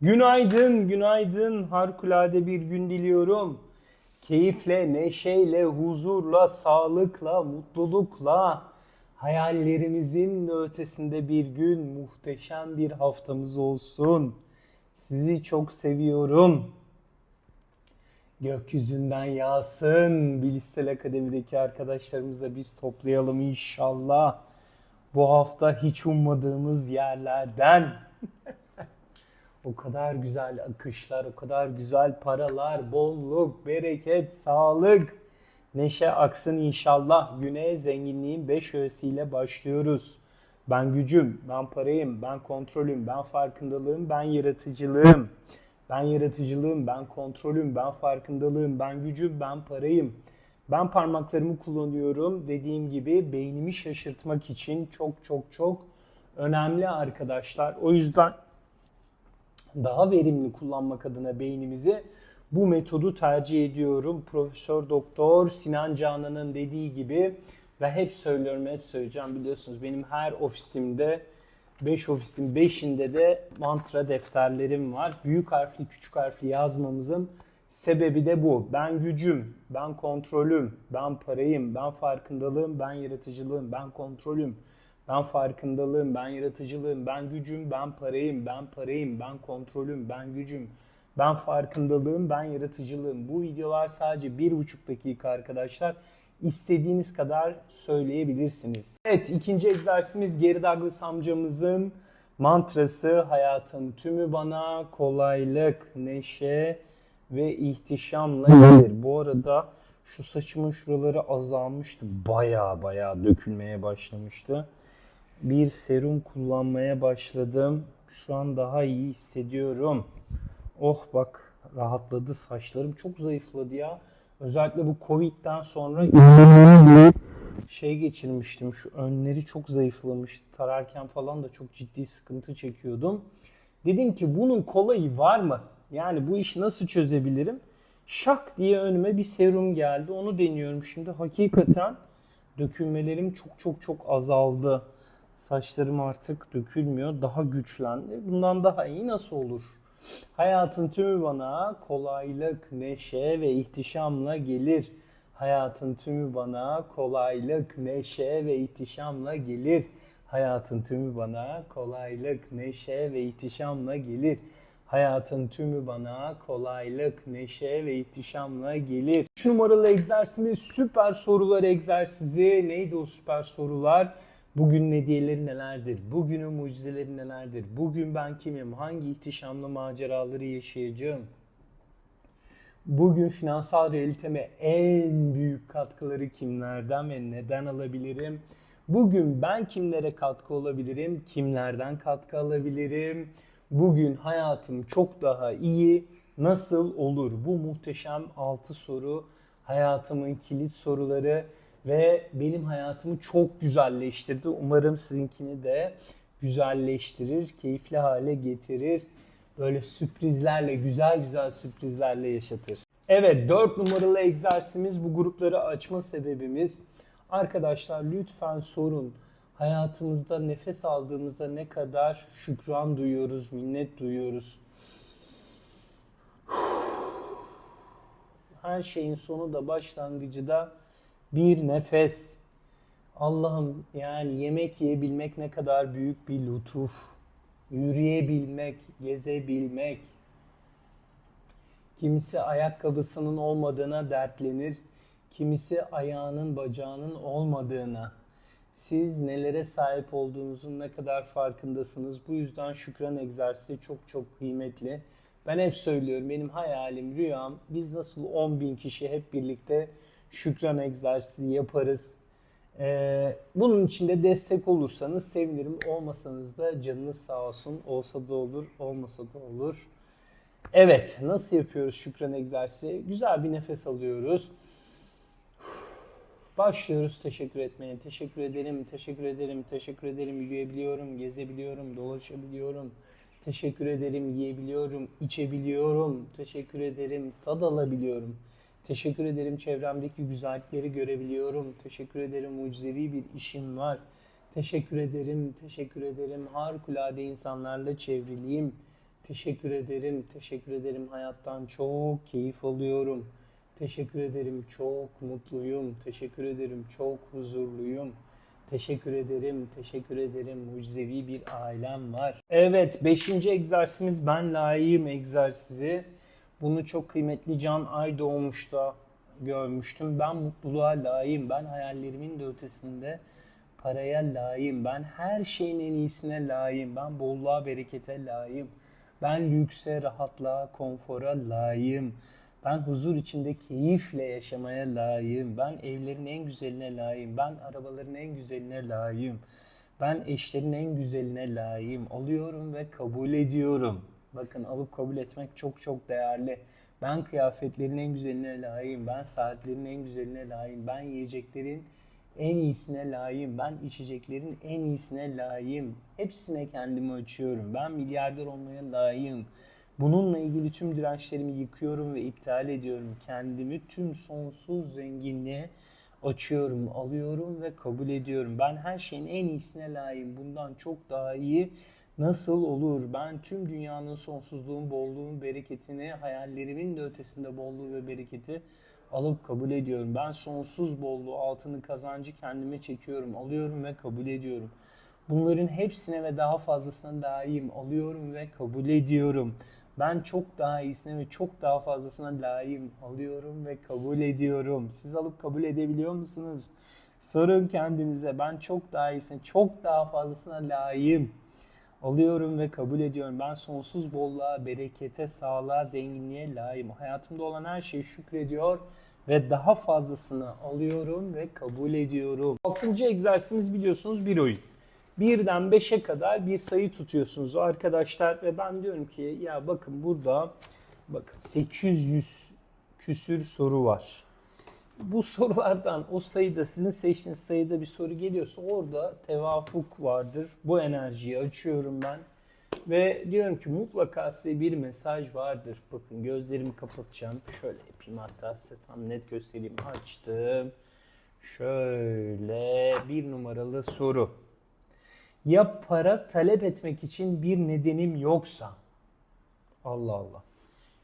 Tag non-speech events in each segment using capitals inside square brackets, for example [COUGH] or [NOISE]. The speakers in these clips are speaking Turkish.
Günaydın, günaydın. Harikulade bir gün diliyorum. Keyifle, neşeyle, huzurla, sağlıkla, mutlulukla, hayallerimizin de ötesinde bir gün, muhteşem bir haftamız olsun. Sizi çok seviyorum. Gökyüzünden yağsın. Bilişsel Akademi'deki arkadaşlarımızla biz toplayalım inşallah. Bu hafta hiç ummadığımız yerlerden. [LAUGHS] O kadar güzel akışlar, o kadar güzel paralar, bolluk, bereket, sağlık, neşe aksın inşallah. Güne zenginliğin 5 öğesiyle başlıyoruz. Ben gücüm, ben parayım, ben kontrolüm, ben farkındalığım, ben yaratıcılığım. Ben yaratıcılığım, ben kontrolüm, ben farkındalığım, ben gücüm, ben parayım. Ben parmaklarımı kullanıyorum. Dediğim gibi beynimi şaşırtmak için çok çok çok önemli arkadaşlar. O yüzden daha verimli kullanmak adına beynimizi bu metodu tercih ediyorum. Profesör Doktor Sinan Canan'ın dediği gibi ve hep söylüyorum hep söyleyeceğim biliyorsunuz benim her ofisimde 5 ofisin 5'inde de mantra defterlerim var. Büyük harfli küçük harfli yazmamızın sebebi de bu. Ben gücüm, ben kontrolüm, ben parayım, ben farkındalığım, ben yaratıcılığım, ben kontrolüm, ben farkındalığım, ben yaratıcılığım, ben gücüm, ben parayım, ben parayım, ben kontrolüm, ben gücüm, ben farkındalığım, ben yaratıcılığım. Bu videolar sadece bir buçuk dakika arkadaşlar. İstediğiniz kadar söyleyebilirsiniz. Evet ikinci egzersizimiz Gary Douglas amcamızın mantrası hayatın tümü bana kolaylık, neşe ve ihtişamla gelir. Bu arada şu saçımın şuraları azalmıştı. Baya baya dökülmeye başlamıştı bir serum kullanmaya başladım. Şu an daha iyi hissediyorum. Oh bak rahatladı saçlarım çok zayıfladı ya. Özellikle bu Covid'den sonra şey geçirmiştim. Şu önleri çok zayıflamıştı. Tararken falan da çok ciddi sıkıntı çekiyordum. Dedim ki bunun kolayı var mı? Yani bu işi nasıl çözebilirim? Şak diye önüme bir serum geldi. Onu deniyorum şimdi. Hakikaten dökülmelerim çok çok çok azaldı. Saçlarım artık dökülmüyor. Daha güçlendi. Bundan daha iyi nasıl olur? Hayatın tümü bana kolaylık, neşe ve ihtişamla gelir. Hayatın tümü bana kolaylık, neşe ve ihtişamla gelir. Hayatın tümü bana kolaylık, neşe ve ihtişamla gelir. Hayatın tümü bana kolaylık, neşe ve ihtişamla gelir. 3 numaralı egzersizimiz süper sorular egzersizi. Neydi o süper sorular? Bugün hediyeleri nelerdir? Bugünün mucizeleri nelerdir? Bugün ben kimim? Hangi ihtişamlı maceraları yaşayacağım? Bugün finansal realiteme en büyük katkıları kimlerden ve neden alabilirim? Bugün ben kimlere katkı olabilirim? Kimlerden katkı alabilirim? Bugün hayatım çok daha iyi nasıl olur? Bu muhteşem 6 soru hayatımın kilit soruları ve benim hayatımı çok güzelleştirdi. Umarım sizinkini de güzelleştirir, keyifli hale getirir. Böyle sürprizlerle, güzel güzel sürprizlerle yaşatır. Evet, 4 numaralı egzersizimiz bu grupları açma sebebimiz. Arkadaşlar lütfen sorun. Hayatımızda nefes aldığımızda ne kadar şükran duyuyoruz, minnet duyuyoruz. Her şeyin sonu da başlangıcı da bir nefes. Allah'ım yani yemek yiyebilmek ne kadar büyük bir lütuf. Yürüyebilmek, gezebilmek. Kimisi ayakkabısının olmadığına dertlenir. Kimisi ayağının bacağının olmadığına. Siz nelere sahip olduğunuzun ne kadar farkındasınız. Bu yüzden şükran egzersizi çok çok kıymetli. Ben hep söylüyorum benim hayalim, rüyam biz nasıl 10 bin kişi hep birlikte şükran egzersizi yaparız. Ee, bunun için de destek olursanız sevinirim. Olmasanız da canınız sağ olsun. Olsa da olur, olmasa da olur. Evet, nasıl yapıyoruz şükran egzersizi? Güzel bir nefes alıyoruz. [SIGHS] Başlıyoruz teşekkür etmeye. Teşekkür ederim, teşekkür ederim, teşekkür ederim. Yürüyebiliyorum, gezebiliyorum, dolaşabiliyorum. Teşekkür ederim, yiyebiliyorum, içebiliyorum. Teşekkür ederim, tad alabiliyorum. Teşekkür ederim çevremdeki güzellikleri görebiliyorum. Teşekkür ederim mucizevi bir işim var. Teşekkür ederim, teşekkür ederim. Harikulade insanlarla çevriliyim. Teşekkür ederim, teşekkür ederim. Hayattan çok keyif alıyorum. Teşekkür ederim, çok mutluyum. Teşekkür ederim, çok huzurluyum. Teşekkür ederim, teşekkür ederim. Mucizevi bir ailem var. Evet, beşinci egzersizimiz ben layığım egzersizi. Bunu çok kıymetli Can Ay doğmuşta görmüştüm. Ben mutluluğa layığım. Ben hayallerimin de ötesinde paraya layığım. Ben her şeyin en iyisine layığım. Ben bolluğa, berekete layığım. Ben lükse, rahatlığa, konfora layığım. Ben huzur içinde keyifle yaşamaya layığım. Ben evlerin en güzeline layığım. Ben arabaların en güzeline layığım. Ben eşlerin en güzeline layığım. Alıyorum ve kabul ediyorum. Bakın alıp kabul etmek çok çok değerli. Ben kıyafetlerin en güzeline layığım. Ben saatlerin en güzeline layığım. Ben yiyeceklerin en iyisine layığım. Ben içeceklerin en iyisine layığım. Hepsine kendimi açıyorum. Ben milyarder olmaya layığım. Bununla ilgili tüm dirençlerimi yıkıyorum ve iptal ediyorum. Kendimi tüm sonsuz zenginliğe açıyorum, alıyorum ve kabul ediyorum. Ben her şeyin en iyisine layığım. Bundan çok daha iyi nasıl olur? Ben tüm dünyanın sonsuzluğun, bolluğun, bereketini, hayallerimin de ötesinde bolluğu ve bereketi alıp kabul ediyorum. Ben sonsuz bolluğu, altını, kazancı kendime çekiyorum, alıyorum ve kabul ediyorum. Bunların hepsine ve daha fazlasına layığım, alıyorum ve kabul ediyorum. Ben çok daha iyisine ve çok daha fazlasına layığım, alıyorum ve kabul ediyorum. Siz alıp kabul edebiliyor musunuz? Sorun kendinize. Ben çok daha iyisine, çok daha fazlasına layığım. Alıyorum ve kabul ediyorum. Ben sonsuz bolluğa, berekete, sağlığa, zenginliğe layığım. Hayatımda olan her şeyi şükrediyor ve daha fazlasını alıyorum ve kabul ediyorum. Altıncı egzersizimiz biliyorsunuz bir oyun. Birden 5'e kadar bir sayı tutuyorsunuz arkadaşlar ve ben diyorum ki ya bakın burada bakın 800 küsür soru var. [LAUGHS] Bu sorulardan o sayıda sizin seçtiğiniz sayıda bir soru geliyorsa orada tevafuk vardır. Bu enerjiyi açıyorum ben ve diyorum ki mutlaka size bir mesaj vardır. Bakın gözlerimi kapatacağım. Şöyle yapayım hatta size tam net göstereyim. Açtım. Şöyle bir numaralı soru. Ya para talep etmek için bir nedenim yoksa? Allah Allah.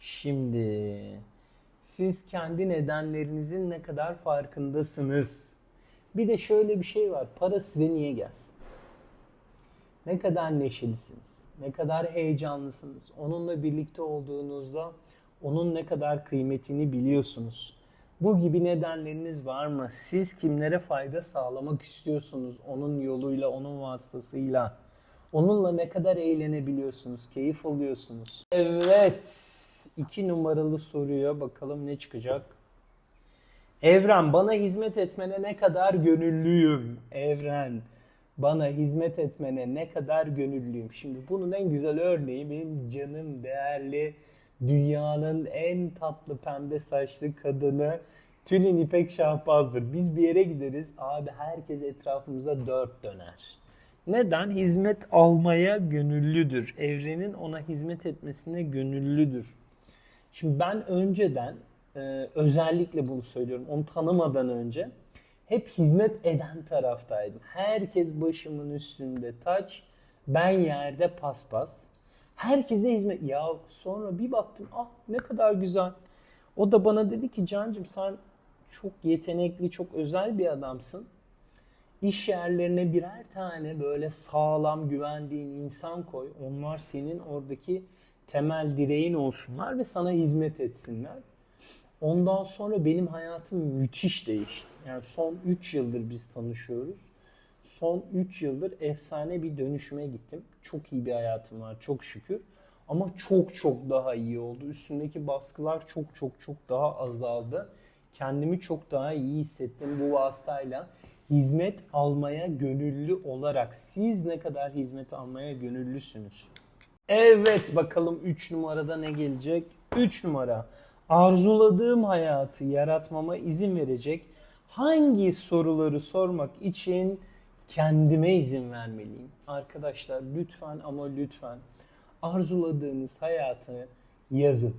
Şimdi siz kendi nedenlerinizin ne kadar farkındasınız? Bir de şöyle bir şey var. Para size niye gelsin? Ne kadar neşelisiniz? Ne kadar heyecanlısınız? Onunla birlikte olduğunuzda onun ne kadar kıymetini biliyorsunuz. Bu gibi nedenleriniz var mı? Siz kimlere fayda sağlamak istiyorsunuz? Onun yoluyla, onun vasıtasıyla. Onunla ne kadar eğlenebiliyorsunuz, keyif alıyorsunuz? Evet, iki numaralı soruya bakalım ne çıkacak? Evren, bana hizmet etmene ne kadar gönüllüyüm? Evren, bana hizmet etmene ne kadar gönüllüyüm? Şimdi bunun en güzel örneği benim canım, değerli, dünyanın en tatlı pembe saçlı kadını Tülin İpek Şahbaz'dır. Biz bir yere gideriz, abi herkes etrafımıza dört döner. Neden? Hizmet almaya gönüllüdür. Evrenin ona hizmet etmesine gönüllüdür. Şimdi ben önceden e, özellikle bunu söylüyorum. Onu tanımadan önce hep hizmet eden taraftaydım. Herkes başımın üstünde taç, ben yerde paspas. Herkese hizmet. Ya sonra bir baktım ah ne kadar güzel. O da bana dedi ki Cancım sen çok yetenekli, çok özel bir adamsın. İş yerlerine birer tane böyle sağlam güvendiğin insan koy. Onlar senin oradaki temel direğin olsunlar ve sana hizmet etsinler. Ondan sonra benim hayatım müthiş değişti. Yani son 3 yıldır biz tanışıyoruz. Son 3 yıldır efsane bir dönüşüme gittim. Çok iyi bir hayatım var çok şükür. Ama çok çok daha iyi oldu. Üstümdeki baskılar çok çok çok daha azaldı. Kendimi çok daha iyi hissettim bu vasıtayla. Hizmet almaya gönüllü olarak siz ne kadar hizmet almaya gönüllüsünüz? Evet bakalım 3 numarada ne gelecek? 3 numara. Arzuladığım hayatı yaratmama izin verecek hangi soruları sormak için kendime izin vermeliyim? Arkadaşlar lütfen ama lütfen arzuladığınız hayatı yazın.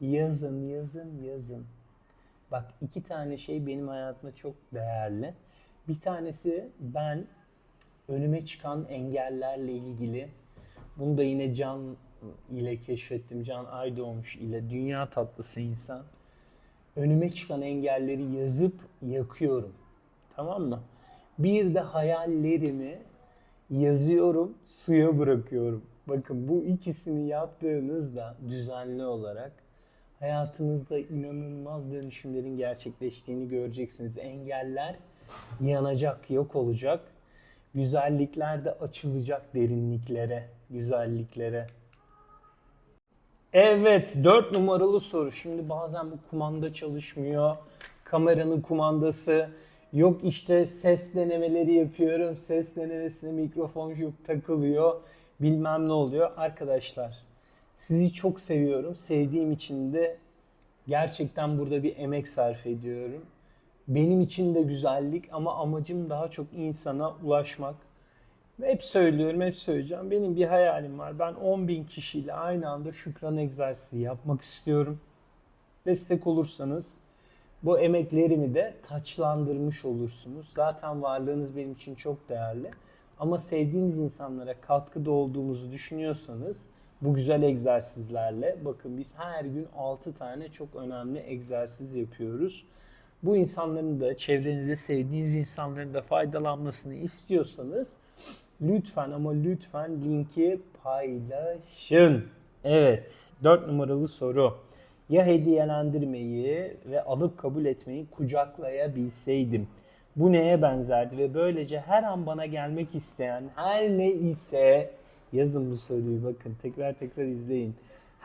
Yazın, yazın, yazın. Bak iki tane şey benim hayatımda çok değerli. Bir tanesi ben önüme çıkan engellerle ilgili bunu da yine Can ile keşfettim. Can Aydoğmuş ile dünya tatlısı insan. Önüme çıkan engelleri yazıp yakıyorum. Tamam mı? Bir de hayallerimi yazıyorum, suya bırakıyorum. Bakın bu ikisini yaptığınızda düzenli olarak hayatınızda inanılmaz dönüşümlerin gerçekleştiğini göreceksiniz. Engeller yanacak, yok olacak. Güzellikler de açılacak derinliklere, güzelliklere. Evet, 4 numaralı soru. Şimdi bazen bu kumanda çalışmıyor. Kameranın kumandası yok işte ses denemeleri yapıyorum. Ses denemesine mikrofon yok takılıyor. Bilmem ne oluyor. Arkadaşlar sizi çok seviyorum. Sevdiğim için de gerçekten burada bir emek sarf ediyorum. Benim için de güzellik ama amacım daha çok insana ulaşmak. Hep söylüyorum, hep söyleyeceğim. Benim bir hayalim var. Ben 10 bin kişiyle aynı anda şükran egzersizi yapmak istiyorum. Destek olursanız bu emeklerimi de taçlandırmış olursunuz. Zaten varlığınız benim için çok değerli. Ama sevdiğiniz insanlara katkıda olduğumuzu düşünüyorsanız bu güzel egzersizlerle bakın biz her gün 6 tane çok önemli egzersiz yapıyoruz. Bu insanların da çevrenizde sevdiğiniz insanların da faydalanmasını istiyorsanız lütfen ama lütfen linki paylaşın. Evet 4 numaralı soru. Ya hediyelendirmeyi ve alıp kabul etmeyi kucaklayabilseydim bu neye benzerdi ve böylece her an bana gelmek isteyen her ne ise yazın bu soruyu bakın tekrar tekrar izleyin.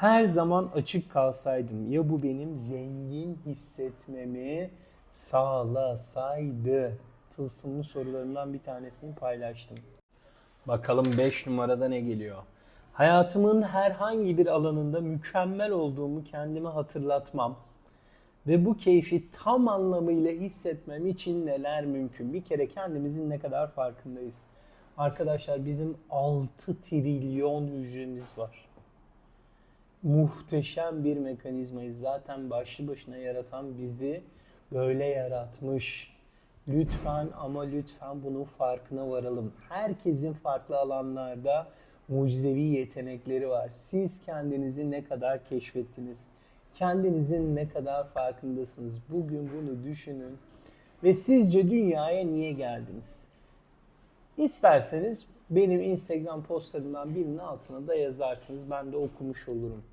Her zaman açık kalsaydım ya bu benim zengin hissetmemi sağlasaydı. Tılsımlı sorularından bir tanesini paylaştım. Bakalım 5 numarada ne geliyor? Hayatımın herhangi bir alanında mükemmel olduğumu kendime hatırlatmam ve bu keyfi tam anlamıyla hissetmem için neler mümkün? Bir kere kendimizin ne kadar farkındayız. Arkadaşlar bizim 6 trilyon hücremiz var. Muhteşem bir mekanizmayız. Zaten başlı başına yaratan bizi böyle yaratmış. Lütfen ama lütfen bunun farkına varalım. Herkesin farklı alanlarda mucizevi yetenekleri var. Siz kendinizi ne kadar keşfettiniz? Kendinizin ne kadar farkındasınız? Bugün bunu düşünün. Ve sizce dünyaya niye geldiniz? İsterseniz benim Instagram postlarımdan birinin altına da yazarsınız. Ben de okumuş olurum.